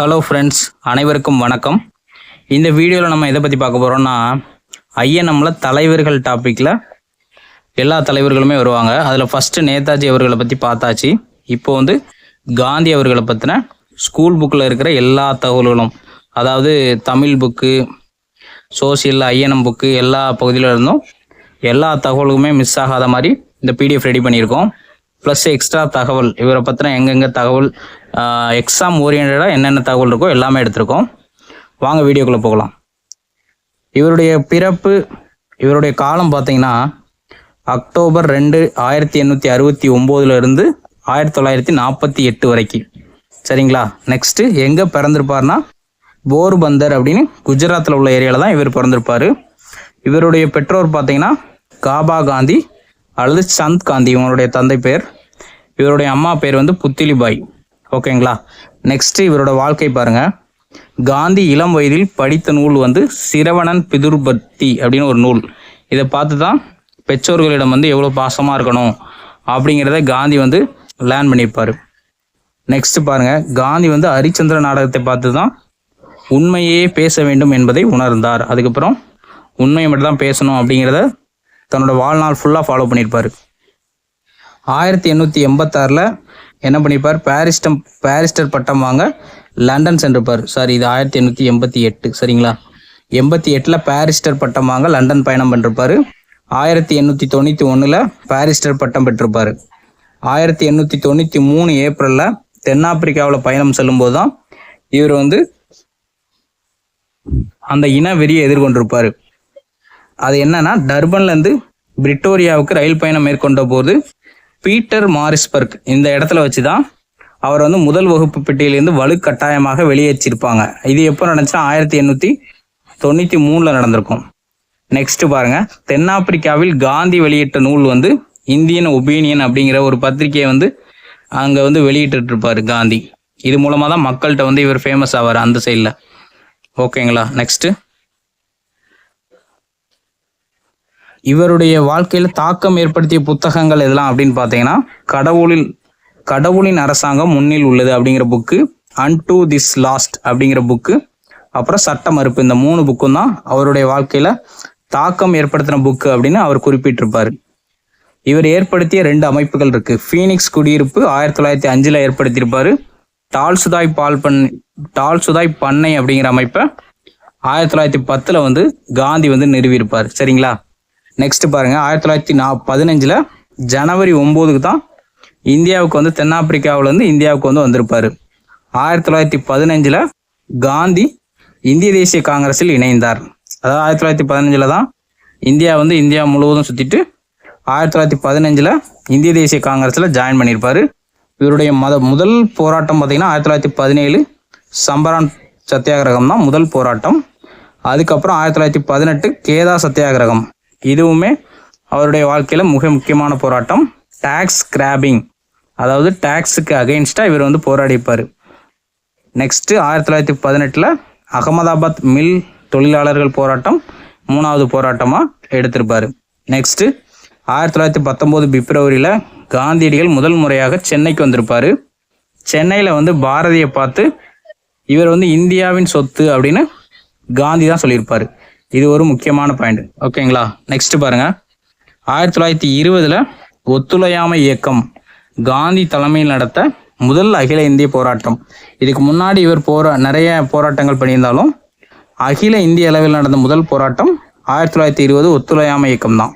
Hello friends அனைவருக்கும் வணக்கம். இந்த வீடியோவில் நம்ம எதை பற்றி பார்க்க போகிறோம்னா ஐஎன்எம்மில் தலைவர்கள் டாப்பிக்கில் எல்லா தலைவர்களுமே வருவாங்க. அதில் ஃபஸ்ட்டு நேதாஜி அவர்களை பற்றி பார்த்தாச்சு. இப்போ வந்து காந்தி அவர்களை பற்றின ஸ்கூல் புக்கில் இருக்கிற எல்லா தகவல்களும் அதாவது Tamil book social I N M book எல்லா பகுதியில இருந்தும் எல்லா தகவலுக்குமே மிஸ் ஆகாத மாதிரி இந்த பிடிஎஃப் ரெடி பண்ணியிருக்கோம். ப்ளஸ் எக்ஸ்ட்ரா தகவல் இவரை பற்றின எங்கெங்கே தகவல் எக்ஸாம் ஓரியன்டாக என்னென்ன தகவல் இருக்கோ எல்லாமே எடுத்திருக்கோம். வாங்க வீடியோக்குள்ளே போகலாம். இவருடைய பிறப்பு இவருடைய காலம் பார்த்தீங்கன்னா அக்டோபர் ரெண்டு ஆயிரத்தி எண்ணூற்றி அறுபத்தி ஒம்போதுலேருந்து ஆயிரத்தி தொள்ளாயிரத்தி நாற்பத்தி எட்டு வரைக்கும். சரிங்களா? நெக்ஸ்ட்டு எங்கே பிறந்திருப்பார்னா போர்பந்தர் அப்படின்னு குஜராத்தில் உள்ள ஏரியாவில் தான் இவர் பிறந்திருப்பார். இவருடைய பெற்றோர் பார்த்தீங்கன்னா காபா காந்தி அல்லது சந்த் காந்தி இவங்களுடைய தந்தை பேர். இவருடைய அம்மா பேர் வந்து புத்திலிபாய். ஓகேங்களா? நெக்ஸ்ட் இவரோட வாழ்க்கை பாருங்க. காந்தி இளம் வயதில் படித்த நூல் வந்து சிரவணன் பிதுர்பத்தி அப்படின்னு ஒரு நூல். இதை பார்த்து தான் பெற்றோர்களிடம் வந்து எவ்வளோ பாசமாக இருக்கணும் அப்படிங்கிறத காந்தி வந்து லேர்ன் பண்ணியிருப்பார். நெக்ஸ்ட் பாருங்க. காந்தி வந்து ஹரிச்சந்திர நாடகத்தை பார்த்து தான் உண்மையே பேச வேண்டும் என்பதை உணர்ந்தார். அதுக்கப்புறம் உண்மையை மட்டும் தான் பேசணும் அப்படிங்கிறத தன்னோட வாழ்நாள் ஃபுல்லாக ஃபாலோ பண்ணியிருப்பார். ஆயிரத்தி எண்ணூற்றி எண்பத்தாறில் என்ன பண்ணியிருப்பார் பாரிஸ்டம் பாரிஸ்டர் பட்டம் வாங்க லண்டன் சென்றிருப்பார் சாரி இது ஆயிரத்தி எண்ணூற்றி எண்பத்தி எட்டு சரிங்களா? எண்பத்தி எட்டில் பாரிஸ்டர் பட்டம் வாங்க லண்டன் பயணம் பண்ணிருப்பாரு. ஆயிரத்தி எண்ணூற்றி தொண்ணூற்றி ஒன்றில் பாரிஸ்டர் பட்டம் பெற்றிருப்பார். ஆயிரத்தி எண்ணூற்றி தொண்ணூற்றி மூணு ஏப்ரலில் தென்னாப்பிரிக்காவில் பயணம் செல்லும்போது தான் இவர் வந்து அந்த இன வெறியை எதிர்கொண்டிருப்பார். அது என்னன்னா டர்பன்லேருந்து பிரிட்டோரியாவுக்கு ரயில் பயணம் மேற்கொண்ட போது பீட்டர் மாரிஸ்பர்க் இந்த இடத்துல வச்சு தான் அவர் வந்து முதல் வகுப்பு பெட்டியிலிருந்து வலுக்கட்டாயமாக வெளியேற்றிருப்பாங்க. இது எப்போ நடந்துச்சுன்னா ஆயிரத்தி எண்ணூற்றி தொண்ணூற்றி மூணில் நடந்திருக்கும். நெக்ஸ்ட் பாருங்க. தென்னாப்பிரிக்காவில் காந்தி வெளியிட்ட நூல் வந்து இந்தியன் ஒபீனியன் அப்படிங்கிற ஒரு பத்திரிகையை வந்து அங்கே வந்து வெளியிட்டு இருப்பார் காந்தி. இது மூலமாக தான் மக்கள்கிட்ட வந்து இவர் ஃபேமஸ் ஆவார் அந்த சைடில் ஓகேங்களா நெக்ஸ்ட்டு இவருடைய வாழ்க்கையில் தாக்கம் ஏற்படுத்திய புத்தகங்கள் எதெல்லாம் அப்படின்னு பார்த்தீங்கன்னா கடவுளில் கடவுளின் அரசாங்கம் முன்னில் உள்ளது அப்படிங்கிற book unto this last அப்படிங்கிற புக்கு அப்புறம் சட்ட மறுப்பு இந்த மூணு புக்கும் தான் அவருடைய வாழ்க்கையில தாக்கம் ஏற்படுத்தின புக்கு அப்படின்னு அவர் குறிப்பிட்டிருப்பார். இவர் ஏற்படுத்திய ரெண்டு அமைப்புகள் இருக்கு. ஃபீனிக்ஸ் குடியிருப்பு ஆயிரத்தி தொள்ளாயிரத்தி அஞ்சில் ஏற்படுத்தியிருப்பாரு. டால்சுதாய் பால் பண்ணை டால்சுதாய் பண்ணை அப்படிங்கிற அமைப்பை ஆயிரத்தி தொள்ளாயிரத்தி பத்தில் வந்து காந்தி வந்து நிறுவியிருப்பார். சரிங்களா? நெக்ஸ்ட் பாருங்க ஆயிரத்தி தொள்ளாயிரத்தி நா பதினஞ்சில் ஜனவரி ஒம்போதுக்கு தான் இந்தியாவுக்கு வந்து தென்னாப்பிரிக்காவிலேருந்து இந்தியாவுக்கு வந்து வந்திருப்பார். ஆயிரத்தி தொள்ளாயிரத்தி பதினஞ்சில் காந்தி இந்திய தேசிய காங்கிரஸில் இணைந்தார். அதாவது ஆயிரத்தி தொள்ளாயிரத்தி பதினஞ்சில் தான் இந்தியா வந்து இந்தியா முழுவதும் சுற்றிட்டு ஆயிரத்தி தொள்ளாயிரத்தி பதினஞ்சில் இந்திய தேசிய காங்கிரஸில் ஜாயின் பண்ணியிருப்பார். இவருடைய மத முதல் போராட்டம் பார்த்திங்கன்னா ஆயிரத்தி தொள்ளாயிரத்தி பதினேழு சம்பரான் சத்தியாகிரகம் தான் முதல் போராட்டம். அதுக்கப்புறம் ஆயிரத்தி தொள்ளாயிரத்தி பதினெட்டு கேதா சத்தியாகிரகம். இதுவுமே அவருடைய வாழ்க்கையில் மிக முக்கியமான போராட்டம். டேக்ஸ் கிராபிங் அதாவது டேக்ஸுக்கு அகெயின்ஸ்டாக இவர் வந்து போராடிப்பார். நெக்ஸ்ட்டு ஆயிரத்தி தொள்ளாயிரத்தி பதினெட்டில் அகமதாபாத் மில் தொழிலாளர்கள் போராட்டம் மூணாவது போராட்டமாக எடுத்திருப்பார். நெக்ஸ்ட்டு ஆயிரத்தி தொள்ளாயிரத்தி பத்தொம்போது பிப்ரவரியில் காந்தியடிகள் முதல் முறையாக சென்னைக்கு வந்திருப்பார். சென்னையில் வந்து பாரதியை பார்த்து இவர் வந்து இந்தியாவின் சொத்து அப்படின்னு காந்தி தான் சொல்லியிருப்பார். இது ஒரு முக்கியமான பாயிண்ட் ஓகேங்களா நெக்ஸ்ட் பாருங்க. ஆயிரத்தி தொள்ளாயிரத்தி இருபதுல ஒத்துழையாமை இயக்கம் காந்தி தலைமையில் நடத்த முதல் அகில இந்திய போராட்டம். இதுக்கு முன்னாடி இவர் போரா நிறைய போராட்டங்கள் பண்ணியிருந்தாலும் அகில இந்திய அளவில் நடந்த முதல் போராட்டம் ஆயிரத்தி தொள்ளாயிரத்தி இருபது ஒத்துழையாமை இயக்கம் தான்.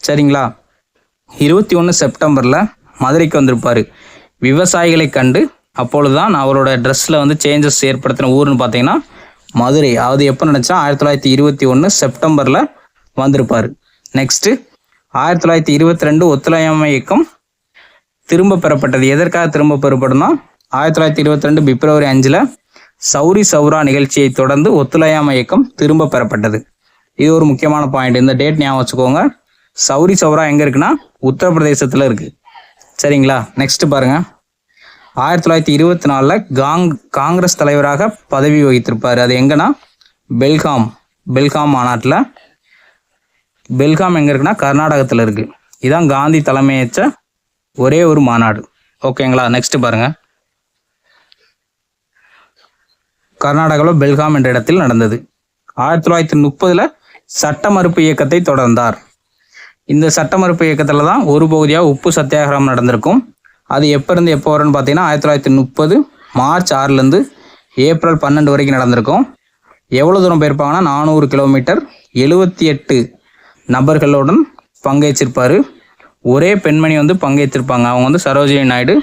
சரிங்களா? இருபத்தி ஒன்று செப்டம்பரில் மதுரைக்கு வந்திருப்பார். விவசாயிகளை கண்டு அப்பொழுது தான் அவரோட ட்ரெஸ்ஸில் வந்து சேஞ்சஸ் ஏற்படுத்தின ஊர்னு பார்த்தீங்கன்னா மதுரை. அது எப்போ நினச்சா? ஆயிரத்தி தொள்ளாயிரத்தி இருபத்தி ஒன்று செப்டம்பரில் வந்திருப்பார். நெக்ஸ்ட்டு ஆயிரத்தி தொள்ளாயிரத்தி இருபத்தி ரெண்டு ஒத்துழையாமை இயக்கம் திரும்ப பெறப்பட்டது. எதற்காக திரும்ப பெறப்படும்னா ஆயிரத்தி தொள்ளாயிரத்தி இருபத்தி ரெண்டு பிப்ரவரி அஞ்சில் சௌரி சௌரா நிகழ்ச்சியை தொடர்ந்து ஒத்துழையாமை இயக்கம் திரும்ப பெறப்பட்டது. இது ஒரு முக்கியமான பாயிண்ட் இந்த டேட் ஞாபகம் வச்சுக்கோங்க. சௌரி சௌரா எங்கே இருக்குன்னா உத்தரப்பிரதேசத்தில் இருக்குது சரிங்களா? நெக்ஸ்ட் பாருங்கள் ஆயிரத்தி தொள்ளாயிரத்தி இருபத்தி நாலில் காங் காங்கிரஸ் தலைவராக பதவி வகித்திருப்பார். அது எங்கன்னா? பெல்காம் பெல்காம் மாநாட்டில். பெல்காம் எங்கே இருக்குன்னா? கர்நாடகத்தில் இருக்குது இதான் காந்தி தலைமையேற்ற ஒரே ஒரு மாநாடு. ஓகேங்களா? நெக்ஸ்ட் பாருங்க. கர்நாடகாவில் பெல்காம் என்ற இடத்தில் நடந்தது. ஆயிரத்தி தொள்ளாயிரத்தி முப்பதில் சட்ட மறுப்பு இயக்கத்தை தொடர்ந்தார். இந்த சட்ட மறுப்பு இயக்கத்தில் தான் ஒரு பகுதியாக உப்பு சத்தியாகிரகம் நடந்திருக்கும். அது எப்போருந்து எப்போ வரும்னு பார்த்தீங்கன்னா ஆயிரத்தி தொள்ளாயிரத்தி முப்பது மார்ச் ஆறுலேருந்து ஏப்ரல் பன்னெண்டு வரைக்கும் நடந்திருக்கும். எவ்வளோ தூரம் போயிருப்பாங்கன்னா நானூறு கிலோமீட்டர். எழுபத்தி எட்டு நபர்களுடன் பங்கேற்றிருப்பார். ஒரே பெண்மணி வந்து பங்கேற்றிருப்பாங்க. அவங்க வந்து சரோஜினி நாயுடு.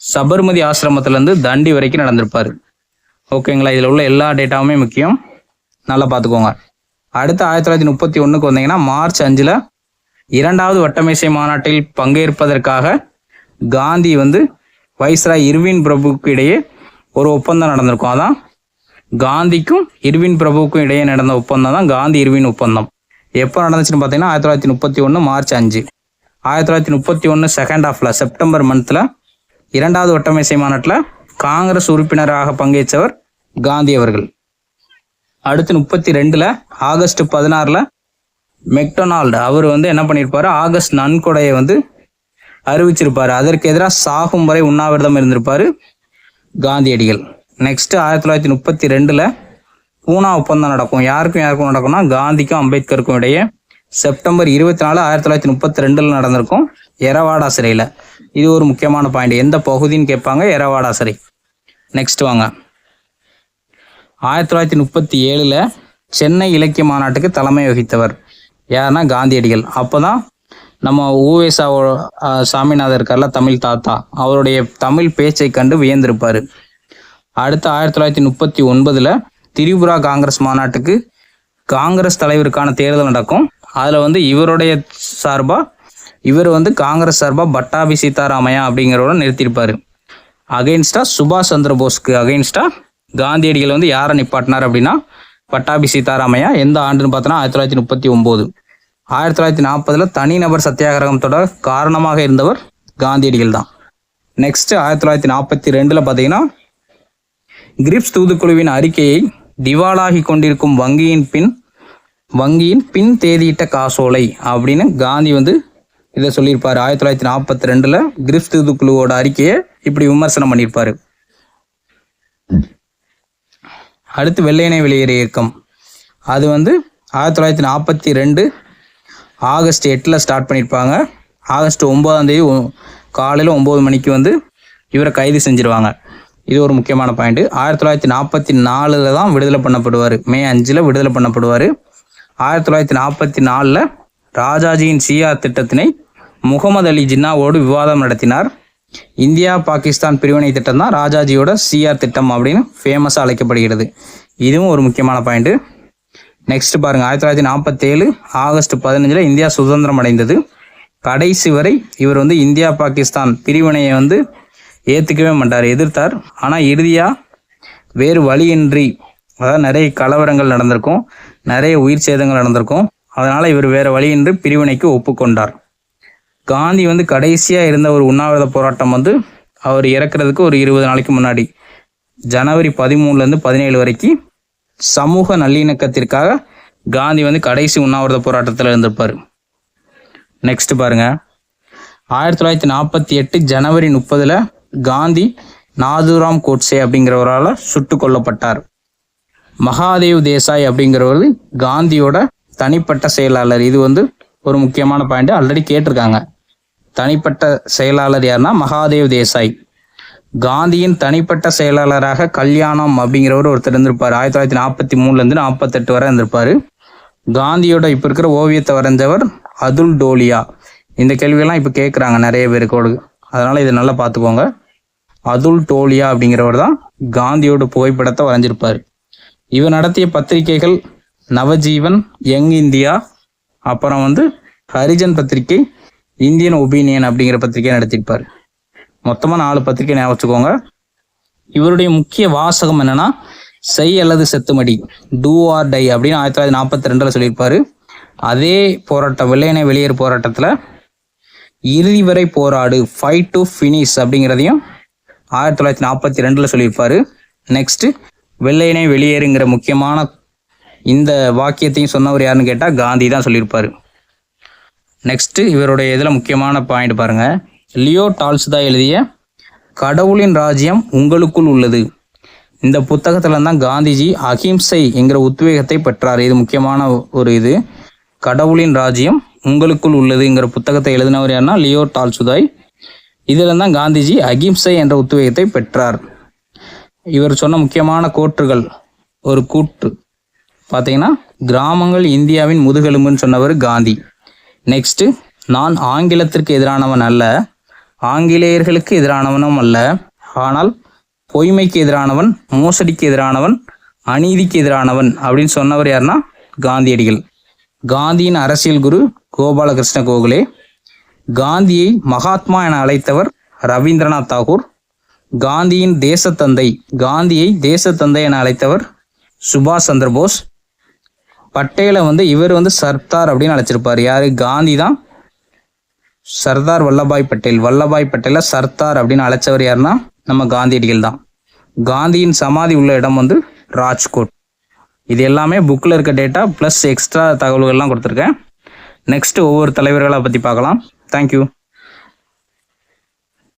சபர்மதி ஆசிரமத்துலேருந்து தண்டி வரைக்கும் நடந்திருப்பார். ஓகேங்களா? இதில் உள்ள எல்லா டேட்டாவுமே முக்கியம். நல்லா பார்த்துக்கோங்க. அடுத்து ஆயிரத்தி தொள்ளாயிரத்தி முப்பத்தி ஒன்றுக்கு வந்தீங்கன்னா மார்ச் அஞ்சில் இரண்டாவது வட்டமேசை மாநாட்டில் பங்கேற்பதற்காக காந்தி வந்து வைஸ்ராய் இர்வின் பிரபுவுக்கு இடையே ஒரு ஒப்பந்தம் நடந்திருக்கும். அதான் காந்திக்கும் இர்வின் பிரபுவுக்கும் இடையே நடந்த ஒப்பந்தம் தான் காந்தி இர்வின் ஒப்பந்தம். எப்போ நடந்துச்சுன்னு பார்த்தீங்கன்னா ஆயிரத்தி தொள்ளாயிரத்தி முப்பத்தி ஒன்று மார்ச் அஞ்சு. ஆயிரத்தி தொள்ளாயிரத்தி முப்பத்தி ஒன்று செகண்ட் ஆஃப்ல செப்டம்பர் மந்தில் இரண்டாவது ஒட்டமைசை மாநாட்டில் காங்கிரஸ் உறுப்பினராக பங்கேற்றவர் காந்தி அவர்கள். அடுத்து முப்பத்தி ரெண்டில் ஆகஸ்ட் பதினாறில் மெக்டொனால்டு அவர் வந்து என்ன பண்ணியிருப்பாரு? ஆகஸ்ட் நன்கொடையை வந்து அறிவிச்சிருப்பாரு. அதற்கு எதிராக சாகும் வரை உண்ணாவிரதம் இருந்திருப்பார் காந்தியடிகள். நெக்ஸ்ட் ஆயிரத்தி தொள்ளாயிரத்தி முப்பத்தி ரெண்டில் பூனா ஒப்பந்தம் நடக்கும். யாருக்கும் யாருக்கும் நடக்கும்னா காந்திக்கும் அம்பேத்கருக்கும் இடையே செப்டம்பர் இருபத்தி நாலு ஆயிரத்தி தொள்ளாயிரத்தி முப்பத்தி ரெண்டில் நடந்திருக்கும் எரவாடா சிறையில். இது ஒரு முக்கியமான பாயிண்ட் எந்த பகுதின்னு கேட்பாங்க எரவாடா சிறை. நெக்ஸ்ட் வாங்க. ஆயிரத்தி தொள்ளாயிரத்தி முப்பத்தி ஏழில் சென்னை இலக்கிய மாநாட்டுக்கு தலைமை வகித்தவர் யாருன்னா காந்தியடிகள். அப்போ தான் நம்ம ஊவேசாவோ சாமிநாதர் இருக்கார்ல தமிழ் தாத்தா அவருடைய தமிழ் பேச்சை கண்டு வியந்திருப்பார். அடுத்து ஆயிரத்தி தொள்ளாயிரத்தி முப்பத்தி ஒன்பதில் திரிபுரா காங்கிரஸ் மாநாட்டுக்கு காங்கிரஸ் தலைவருக்கான தேர்தல் நடக்கும். அதில் வந்து இவருடைய சார்பாக இவர் வந்து காங்கிரஸ் சார்பாக பட்டாபி சீதாராமையா அப்படிங்கிறவரை நிறுத்தியிருப்பார். அகைன்ஸ்டாக சுபாஷ் சந்திர போஸ்க்கு அகைன்ஸ்டா காந்தியடிகள் வந்து யாரை நிப்பாட்டினார் அப்படின்னா பட்டாபி சீதாராமையா எந்த ஆண்டுன்னு பார்த்தோன்னா ஆயிரத்தி தொள்ளாயிரத்தி முப்பத்தி ஒம்பது. ஆயிரத்தி தொள்ளாயிரத்தி நாற்பதில் தனிநபர் சத்தியாகிரகத்தோட காரணமாக இருந்தவர் காந்தியடிகள் தான். நெக்ஸ்ட் ஆயிரத்தி தொள்ளாயிரத்தி நாற்பத்தி ரெண்டில் பார்த்தீங்கன்னா கிரிப்ஸ் தூதுக்குழுவின் அறிக்கையை திவாலாகி கொண்டிருக்கும் வங்கியின் பின் வங்கியின் பின் தேதியிட்ட காசோலை அப்படின்னு காந்தி வந்து இதை சொல்லியிருப்பார். ஆயிரத்தி தொள்ளாயிரத்தி நாற்பத்தி ரெண்டில் கிரிப்ஸ் தூதுக்குழுவோட அறிக்கையை இப்படி விமர்சனம் பண்ணியிருப்பார். அடுத்து வெள்ளையனை வெளியேறிய இயக்கம். அது வந்து ஆயிரத்தி தொள்ளாயிரத்தி நாற்பத்தி ரெண்டு ஆகஸ்ட் எட்டில் ஸ்டார்ட் பண்ணியிருப்பாங்க ஆகஸ்ட் ஒம்பதாந்தேதி காலையில் ஒம்பது மணிக்கு வந்து இவரை கைது செஞ்சுருவாங்க. இது ஒரு முக்கியமான பாயிண்ட்டு ஆயிரத்தி தொள்ளாயிரத்தி நாற்பத்தி நாலில் தான் விடுதலை பண்ணப்படுவார். மே அஞ்சில் விடுதலை பண்ணப்படுவார். ஆயிரத்தி தொள்ளாயிரத்தி நாற்பத்தி நாலில் ராஜாஜியின் சிஆர் திட்டத்தினை முகமது அலி ஜின்னாவோடு விவாதம் நடத்தினார். இந்தியா பாகிஸ்தான் பிரிவினை திட்டம் தான் ராஜாஜியோட சிஆர் திட்டம் அப்படின்னு ஃபேமஸாக அழைக்கப்படுகிறது. இதுவும் ஒரு முக்கியமான பாயிண்ட்டு நெக்ஸ்ட் பாருங்க ஆயிரத்தி தொள்ளாயிரத்தி நாற்பத்தேழு ஆகஸ்ட் பதினஞ்சில் இந்தியா சுதந்திரம் அடைந்தது. கடைசி வரை இவர் வந்து இந்தியா பாகிஸ்தான் பிரிவினையை வந்து ஏற்றுக்கவே மாட்டார் எதிர்த்தார். ஆனால் இறுதியாக வேறு வழியின்றி அதாவது நிறைய கலவரங்கள் நடந்திருக்கும் நிறைய உயிர் சேதங்கள் நடந்திருக்கும். அதனால் இவர் வேறு வழியின்றி பிரிவினைக்கு ஒப்புக்கொண்டார். காந்தி வந்து கடைசியாக இருந்த ஒரு உண்ணாவிரத போராட்டம் வந்து அவர் இறக்குறதுக்கு ஒரு இருபது நாளைக்கு முன்னாடி ஜனவரி பதிமூணுலேருந்து பதினேழு வரைக்கும் சமூக நல்லிணக்கத்திற்காக காந்தி வந்து கடைசி உண்ணாவிரத போராட்டத்தில் இருந்திருப்பார். நெக்ஸ்ட் பாருங்க. ஆயிரத்தி தொள்ளாயிரத்தி நாற்பத்தி எட்டு ஜனவரி முப்பதில் காந்தி நாதுராம் கோட்சே அப்படிங்கிறவரால் சுட்டு கொல்லப்பட்டார். மகாதேவ் தேசாய் அப்படிங்கிறவர் காந்தியோட தனிப்பட்ட செயலாளர். இது வந்து ஒரு முக்கியமான பாயிண்ட் ஆல்ரெடி கேட்டிருக்காங்க. தனிப்பட்ட செயலாளர் யாருன்னா மகாதேவ் தேசாய். காந்தியின் தனிப்பட்ட செயலாளராக கல்யாணம் அப்படிங்கிறவர் ஒருத்தர் இருந்திருப்பார். ஆயிரத்தி தொள்ளாயிரத்தி நாற்பத்தி மூணுலேருந்து நாற்பத்தெட்டு வரை இருந்திருப்பார். காந்தியோட இப்போ இருக்கிற ஓவியத்தை வரைஞ்சவர் அதுல் டோலியா. இந்த கேள்வியெல்லாம் இப்போ கேட்குறாங்க நிறைய பேருக்கோடு அதனால் இதை நல்லா பார்த்துக்கோங்க. அதுல் டோலியா அப்படிங்கிறவர் தான் காந்தியோட புகைப்படத்தை வரைஞ்சிருப்பார். இவர் நடத்திய பத்திரிகைகள் நவஜீவன் யங் இந்தியா அப்புறம் வந்து ஹரிஜன் பத்திரிகை இந்தியன் ஒபீனியன் அப்படிங்கிற பத்திரிகையை நடத்தியிருப்பார். மொத்தமாக நாலு பத்திரிகை ஞாபகம் வச்சுக்கோங்க. இவருடைய முக்கிய வாசகம் என்னன்னா செய் அல்லது செத்துமடி டூ ஆர் டை அப்படின்னு ஆயிரத்தி தொள்ளாயிரத்தி நாற்பத்தி ரெண்டில் சொல்லியிருப்பாரு. அதே போராட்டம் வெள்ளையனை வெளியேறு போராட்டத்தில் இறுதி வரை போராடு ஃபைட் டு ஃபினிஷ் அப்படிங்கிறதையும் ஆயிரத்தி தொள்ளாயிரத்தி நாற்பத்தி ரெண்டில் சொல்லியிருப்பார். நெக்ஸ்ட்டு வெள்ளையனை வெளியேறுங்கிற முக்கியமான இந்த வாக்கியத்தையும் சொன்னவர் யாருன்னு கேட்டால் காந்தி தான் சொல்லியிருப்பார். நெக்ஸ்ட்டு இவருடைய இதில் முக்கியமான பாயிண்ட் பாருங்கள் லியோ டால்ஸ்தா எழுதிய கடவுளின் ராஜ்யம் உங்களுக்குள் உள்ளது இந்த புத்தகத்துல தான் காந்திஜி அகிம்சை என்கிற உத்வேகத்தை பெற்றார். இது முக்கியமான ஒரு இது. கடவுளின் ராஜ்யம் உங்களுக்குள் உள்ளதுங்கிற புத்தகத்தை எழுதினவர் யாருன்னா லியோ டால்சுதாய் இதில் தான் காந்திஜி அகிம்சை என்ற உத்வேகத்தை பெற்றார். இவர் சொன்ன முக்கியமான கோற்றுகள் ஒரு கூற்று. பார்த்தீங்கன்னா கிராமங்கள் இந்தியாவின் முதுகெலும்புன்னு சொன்னவர் காந்தி. நெக்ஸ்ட்டு நான் ஆங்கிலத்திற்கு எதிரானவன் அல்ல ஆங்கிலேயர்களுக்கு எதிரானவனும் அல்ல. ஆனால் பொய்மைக்கு எதிரானவன் மோசடிக்கு எதிரானவன் அநீதிக்கு எதிரானவன் அப்படின்னு சொன்னவர் யாருன்னா காந்தியடிகள். காந்தியின் அரசியல் குரு கோபாலகிருஷ்ண கோகலே. காந்தியை மகாத்மா என அழைத்தவர் ரவீந்திரநாத் தாகூர். காந்தியின் தேசத்தந்தை காந்தியை தேசத்தந்தை என அழைத்தவர் சுபாஷ் சந்திரபோஸ் பட்டேலை வந்து இவர் வந்து சர்தார் அப்படின்னு அழைச்சிருப்பார். யாரு? காந்தி தான் சர்தார் வல்லபாய் பட்டேல். வல்லபாய் பட்டேல சர்தார் அப்படின்னு அழைச்சவர் யாருன்னா நம்ம காந்தியடிகள் தான். காந்தியின் சமாதி உள்ள இடம் வந்து ராஜ்கோட். இது எல்லாமே புக்கில் இருக்க டேட்டா ப்ளஸ் எக்ஸ்ட்ரா தகவல்கள்லாம் கொடுத்துருக்கேன். நெக்ஸ்ட் ஒவ்வொரு தலைவர்களை பற்றி பார்க்கலாம். தேங்க்யூ